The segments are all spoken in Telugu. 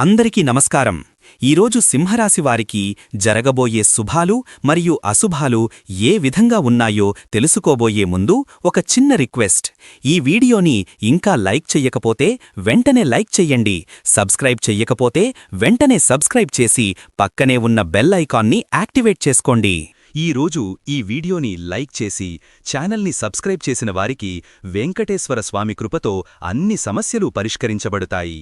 అందరికీ నమస్కారం. ఈరోజు సింహరాశి వారికి జరగబోయే శుభాలు మరియు అశుభాలు ఏ విధంగా ఉన్నాయో తెలుసుకోబోయే ముందు ఒక చిన్న రిక్వెస్ట్. ఈ వీడియోని ఇంకా లైక్ చెయ్యకపోతే వెంటనే లైక్ చెయ్యండి సబ్స్క్రైబ్ చెయ్యకపోతే వెంటనే సబ్స్క్రైబ్ చేసి పక్కనే ఉన్న బెల్ ఐకాన్ని యాక్టివేట్ చేసుకోండి. ఈ రోజు ఈ వీడియోని లైక్ చేసి ఛానల్ని సబ్స్క్రైబ్ చేసిన వారికి వెంకటేశ్వర స్వామి కృపతో అన్ని సమస్యలు పరిష్కరించబడతాయి.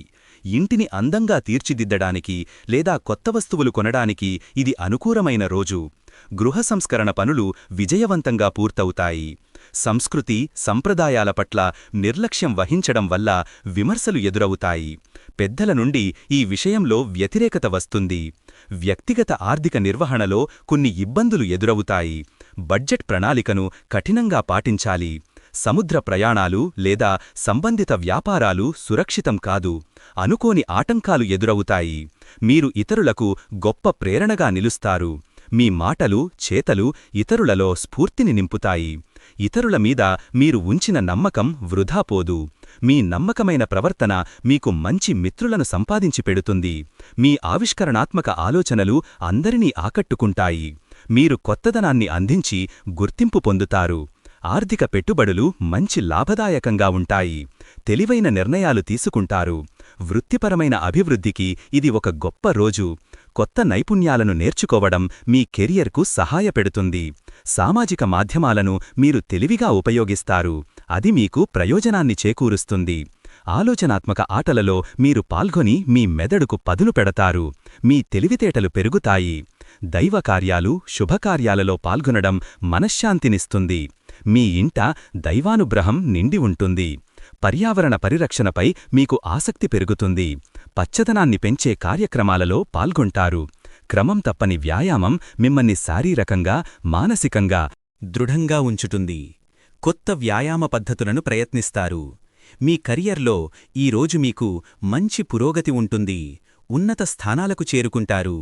ఇంటిని అందంగా తీర్చిదిద్దడానికి లేదా కొత్త వస్తువులు కొనడానికి ఇది అనుకూలమైన రోజు. గృహ సంస్కరణ పనులు విజయవంతంగా పూర్తవుతాయి. సంస్కృతి సంప్రదాయాల పట్ల నిర్లక్ష్యం వహించడం వల్ల విమర్శలు ఎదురవుతాయి. పెద్దల నుండి ఈ విషయంలో వ్యతిరేకత వస్తుంది. వ్యక్తిగత ఆర్థిక నిర్వహణలో కొన్ని ఇబ్బందులు ఎదురవుతాయి. బడ్జెట్ ప్రణాళికను కఠినంగా పాటించాలి. సముద్ర ప్రయాణాలు లేదా సంబంధిత వ్యాపారాలు సురక్షితం కాదు. అనుకోని ఆటంకాలు ఎదురవుతాయి. మీరు ఇతరులకు గొప్ప ప్రేరణగా నిలుస్తారు. మీ మాటలు చేతలు ఇతరులలో స్ఫూర్తిని నింపుతాయి. ఇతరుల మీద మీరు ఉంచిన నమ్మకం వృధాపోదు మీ నమ్మకమైన ప్రవర్తన మీకు మంచి మిత్రులను సంపాదించి పెడుతుంది. మీ ఆవిష్కరణాత్మక ఆలోచనలు అందరినీ ఆకట్టుకుంటాయి. మీరు కొత్తదనాన్ని అందించి గుర్తింపు పొందుతారు. ఆర్థిక పెట్టుబడులు మంచి లాభదాయకంగా ఉంటాయి. తెలివైన నిర్ణయాలు తీసుకుంటారు. వృత్తిపరమైన అభివృద్ధికి ఇది ఒక గొప్ప రోజు. కొత్త నైపుణ్యాలను నేర్చుకోవడం మీ కెరియర్కు సహాయపెడుతుంది. సామాజిక మాధ్యమాలను మీరు తెలివిగా ఉపయోగిస్తారు. అది మీకు ప్రయోజనాన్ని చేకూరుస్తుంది. ఆలోచనాత్మక ఆటలలో మీరు పాల్గొని మీ మెదడుకు పదును పెడతారు. మీ తెలివితేటలు పెరుగుతాయి. దైవకార్యాలు శుభకార్యాలలో పాల్గొనడం మనశ్శాంతినిస్తుంది. మీ ఇంట దైవానుగ్రహం నిండి ఉంటుంది. పర్యావరణ పరిరక్షణపై మీకు ఆసక్తి పెరుగుతుంది. పచ్చదనాన్ని పెంచే కార్యక్రమాలలో పాల్గొంటారు. క్రమం తప్పని వ్యాయామం మిమ్మల్ని శారీరకంగా మానసికంగా దృఢంగా ఉంచుతుంది. కొత్త వ్యాయామ పద్ధతులను ప్రయత్నిస్తారు. మీ కరియర్లో ఈరోజు మీకు మంచి పురోగతి ఉంటుంది. ఉన్నత స్థానాలకు చేరుకుంటారు.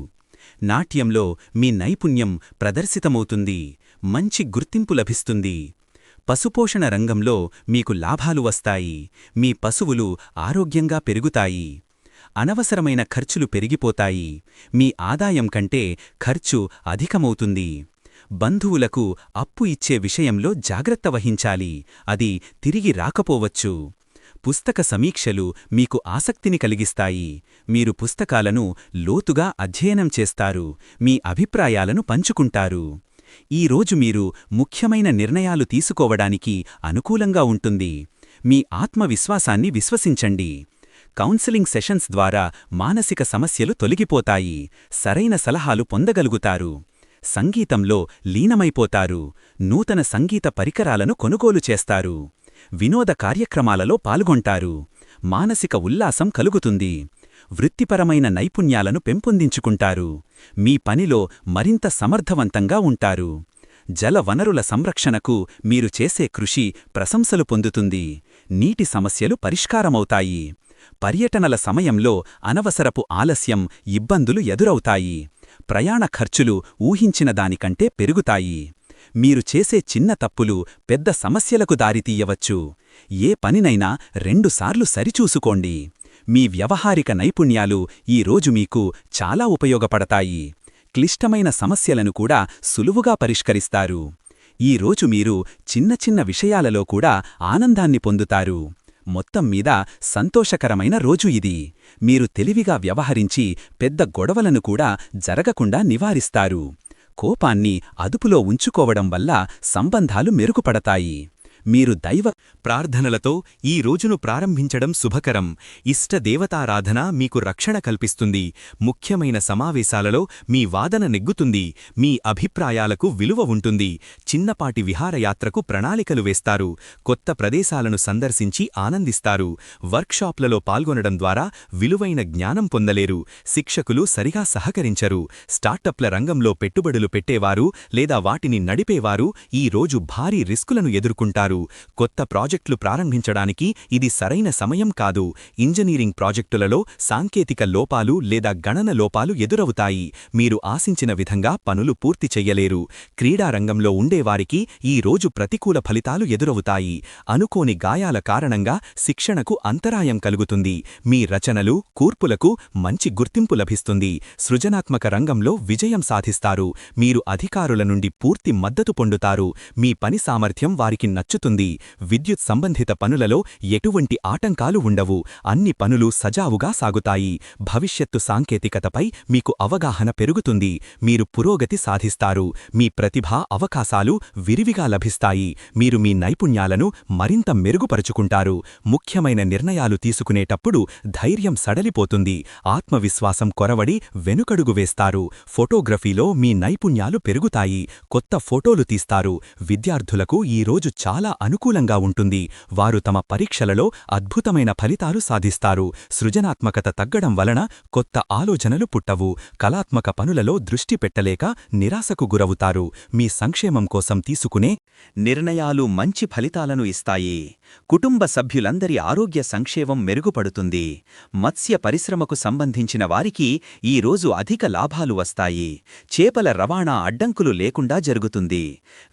నాట్యంలో మీ నైపుణ్యం ప్రదర్శితమవుతుంది. మంచి గుర్తింపు లభిస్తుంది. పశుపోషణ రంగంలో మీకు లాభాలు వస్తాయి. మీ పశువులు ఆరోగ్యంగా పెరుగుతాయి. అనవసరమైన ఖర్చులు పెరిగిపోతాయి. మీ ఆదాయం కంటే ఖర్చు అధికమవుతుంది. బంధువులకు అప్పు ఇచ్చే విషయంలో జాగ్రత్త వహించాలి. అది తిరిగి రాకపోవచ్చు. పుస్తక సమీక్షలు మీకు ఆసక్తిని కలిగిస్తాయి. మీరు పుస్తకాలను లోతుగా అధ్యయనం చేస్తారు. మీ అభిప్రాయాలను పంచుకుంటారు. ఈ రోజు మీరు ముఖ్యమైన నిర్ణయాలు తీసుకోవడానికి అనుకూలంగా ఉంటుంది. మీ ఆత్మవిశ్వాసాన్ని విశ్వసించండి. కౌన్సిలింగ్ సెషన్స్ ద్వారా మానసిక సమస్యలు తొలగిపోతాయి. సరైన సలహాలు పొందగలుగుతారు. సంగీతంలో లీనమైపోతారు. నూతన సంగీత పరికరాలను కొనుగోలు చేస్తారు. వినోద కార్యక్రమాలలో పాల్గొంటారు. మానసిక ఉల్లాసం కలుగుతుంది. వృత్తిపరమైన నైపుణ్యాలను పెంపొందించుకుంటారు. మీ పనిలో మరింత సమర్థవంతంగా ఉంటారు. జల వనరుల సంరక్షణకు మీరు చేసే కృషి ప్రశంసలు పొందుతుంది. నీటి సమస్యలు పరిష్కారమవుతాయి. పర్యటనల సమయంలో అనవసరపు ఆలస్యం ఇబ్బందులు ఎదురవుతాయి. ప్రయాణ ఖర్చులు ఊహించిన దానికంటే పెరుగుతాయి. మీరు చేసే చిన్న తప్పులు పెద్ద సమస్యలకు దారితీయవచ్చు. ఏ పనినైనా రెండుసార్లు సరిచూసుకోండి. మీ వ్యవహారిక నైపుణ్యాలు ఈ రోజు మీకు చాలా ఉపయోగపడతాయి. క్లిష్టమైన సమస్యలను కూడా సులువుగా పరిష్కరిస్తారు. ఈ రోజు మీరు చిన్న చిన్న విషయాలలో కూడా ఆనందాన్ని పొందుతారు. మొత్తం మీద సంతోషకరమైన రోజు ఇది. మీరు తెలివిగా వ్యవహరించి పెద్ద గొడవలను కూడా జరగకుండా నివారిస్తారు. కోపాన్ని అదుపులో ఉంచుకోవడం వల్ల సంబంధాలు మెరుగుపడతాయి. మీరు దైవ ప్రార్థనలతో ఈ రోజును ప్రారంభించడం శుభకరం. ఇష్ట దేవతారాధన మీకు రక్షణ కల్పిస్తుంది. ముఖ్యమైన సమావేశాలలో మీ వాదన నెగ్గుతుంది. మీ అభిప్రాయాలకు విలువ ఉంటుంది. చిన్నపాటి విహారయాత్రకు ప్రణాళికలు వేస్తారు. కొత్త ప్రదేశాలను సందర్శించి ఆనందిస్తారు. వర్క్షాప్లలో పాల్గొనడం ద్వారా విలువైన జ్ఞానం పొందలేరు. శిక్షకులు సరిగా సహకరించరు. స్టార్టప్ల రంగంలో పెట్టుబడులు పెట్టేవారు లేదా వాటిని నడిపేవారు ఈ రోజు భారీ రిస్కులను ఎదుర్కొంటారు. ఉంటారు కొత్త ప్రాజెక్టులు ప్రారంభించడానికి ఇది సరైన సమయం కాదు. ఇంజనీరింగ్ ప్రాజెక్టులలో సాంకేతిక లోపాలు లేదా గణన లోపాలు ఎదురవుతాయి. మీరు ఆశించిన విధంగా పనులు పూర్తి చెయ్యలేరు క్రీడారంగంలో ఉండేవారికి ఈ రోజు ప్రతికూల ఫలితాలు ఎదురవుతాయి. అనుకోని గాయాల కారణంగా శిక్షణకు అంతరాయం కలుగుతుంది. మీ రచనలు కూర్పులకు మంచి గుర్తింపు లభిస్తుంది. సృజనాత్మక రంగంలో విజయం సాధిస్తారు. మీరు అధికారుల నుండి పూర్తి మద్దతు పొందుతారు. మీ పని సామర్థ్యం వారికి నచ్చుతుంది. విద్యుత్ సంబంధిత పనులలో ఎటువంటి ఆటంకాలు ఉండవు. అన్ని పనులు సజావుగా సాగుతాయి. భవిష్యత్తు సాంకేతికతపై మీకు అవగాహన పెరుగుతుంది. మీరు పురోగతి సాధిస్తారు. మీ ప్రతిభ అవకాశాలు విరివిగా లభిస్తాయి. మీరు మీ నైపుణ్యాలను మరింత మెరుగుపరుచుకుంటారు. ముఖ్యమైన నిర్ణయాలు తీసుకునేటప్పుడు ధైర్యం సడలిపోతుంది. ఆత్మవిశ్వాసం కొరవడి వెనుకడుగు వేస్తారు. ఫోటోగ్రఫీలో మీ నైపుణ్యాలు పెరుగుతాయి. కొత్త ఫోటోలు తీస్తారు. విద్యార్థులకు ఈ రోజు చాలా అనుకూలంగా ఉంటుంది. వారు తమ పరీక్షలలో అద్భుతమైన ఫలితాలు సాధిస్తారు. సృజనాత్మకత తగ్గడం వలన కొత్త ఆలోచనలు పుట్టవు. కళాత్మక పనులలో దృష్టి పెట్టలేక నిరాశకు గురవుతారు. మీ సంక్షేమం కోసం తీసుకునే నిర్ణయాలు మంచి ఫలితాలను ఇస్తాయి. కుటుంబ సభ్యులందరి ఆరోగ్య సంక్షేమం మెరుగుపడుతుంది. మత్స్య పరిశ్రమకు సంబంధించిన వారికి ఈ రోజు అధిక లాభాలు వస్తాయి. చేపల రవాణా అడ్డంకులు లేకుండా జరుగుతుంది.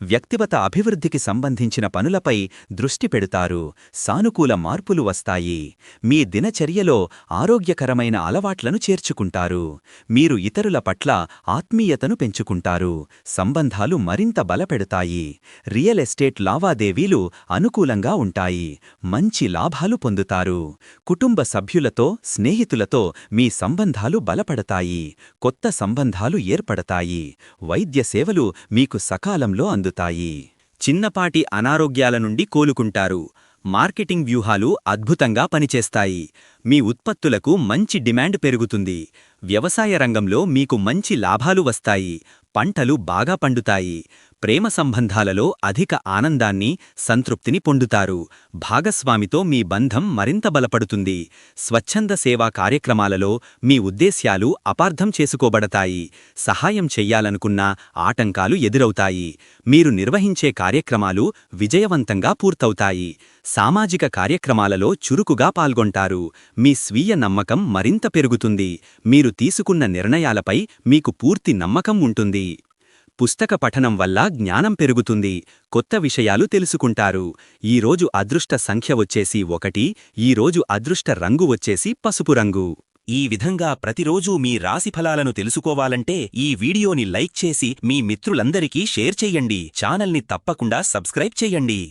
వ్యక్తిగత అభివృద్ధికి సంబంధించిన పనులపై దృష్టి పెడతారు. సానుకూల మార్పులు వస్తాయి. మీ దినచర్యలో ఆరోగ్యకరమైన అలవాట్లను చేర్చుకుంటారు. మీరు ఇతరుల పట్ల ఆత్మీయతను పెంచుకుంటారు. సంబంధాలు మరింత బలపెడతాయి. రియల్ ఎస్టేట్ లావాదేవీలు అనుకూలంగా ఉంటాయి. మంచి లాభాలు పొందుతారు. కుటుంబ సభ్యులతో స్నేహితులతో మీ సంబంధాలు బలపడతాయి. కొత్త సంబంధాలు ఏర్పడతాయి. వైద్య సేవలు మీకు సకాలంలో అందుతాయి. చిన్నపాటి అనారోగ్యాల నుండి కోలుకుంటారు. మార్కెటింగ్ వ్యూహాలు అద్భుతంగా పనిచేస్తాయి. మీ ఉత్పత్తులకు మంచి డిమాండ్ పెరుగుతుంది. వ్యవసాయ రంగంలో మీకు మంచి లాభాలు వస్తాయి. పంటలు బాగా పండుతాయి. ప్రేమ సంబంధాలలో అధిక ఆనందాన్ని సంతృప్తిని పొందుతారు. భాగస్వామితో మీ బంధం మరింత బలపడుతుంది. స్వచ్ఛంద సేవా కార్యక్రమాలలో మీ ఉద్దేశ్యాలు అపార్థం చేసుకోబడతాయి. సహాయం చెయ్యాలనుకున్న ఆటంకాలు ఎదురవుతాయి. మీరు నిర్వహించే కార్యక్రమాలు విజయవంతంగా పూర్తవుతాయి. సామాజిక కార్యక్రమాలలో చురుకుగా పాల్గొంటారు. మీ స్వీయ నమ్మకం మరింత పెరుగుతుంది. మీరు తీసుకున్న నిర్ణయాలపై మీకు పూర్తి నమ్మకం ఉంటుంది. పుస్తక పఠనం వల్ల జ్ఞానం పెరుగుతుంది. కొత్త విషయాలు తెలుసుకుంటారు. ఈరోజు అదృష్ట సంఖ్య వచ్చేసి ఒకటి ఈరోజు అదృష్ట రంగు వచ్చేసి పసుపు రంగు. ఈ విధంగా ప్రతిరోజూ మీ రాశిఫలాలను తెలుసుకోవాలంటే ఈ వీడియోని లైక్ చేసి మీ మిత్రులందరికీ షేర్ చెయ్యండి ఛానల్ని తప్పకుండా సబ్స్క్రైబ్ చెయ్యండి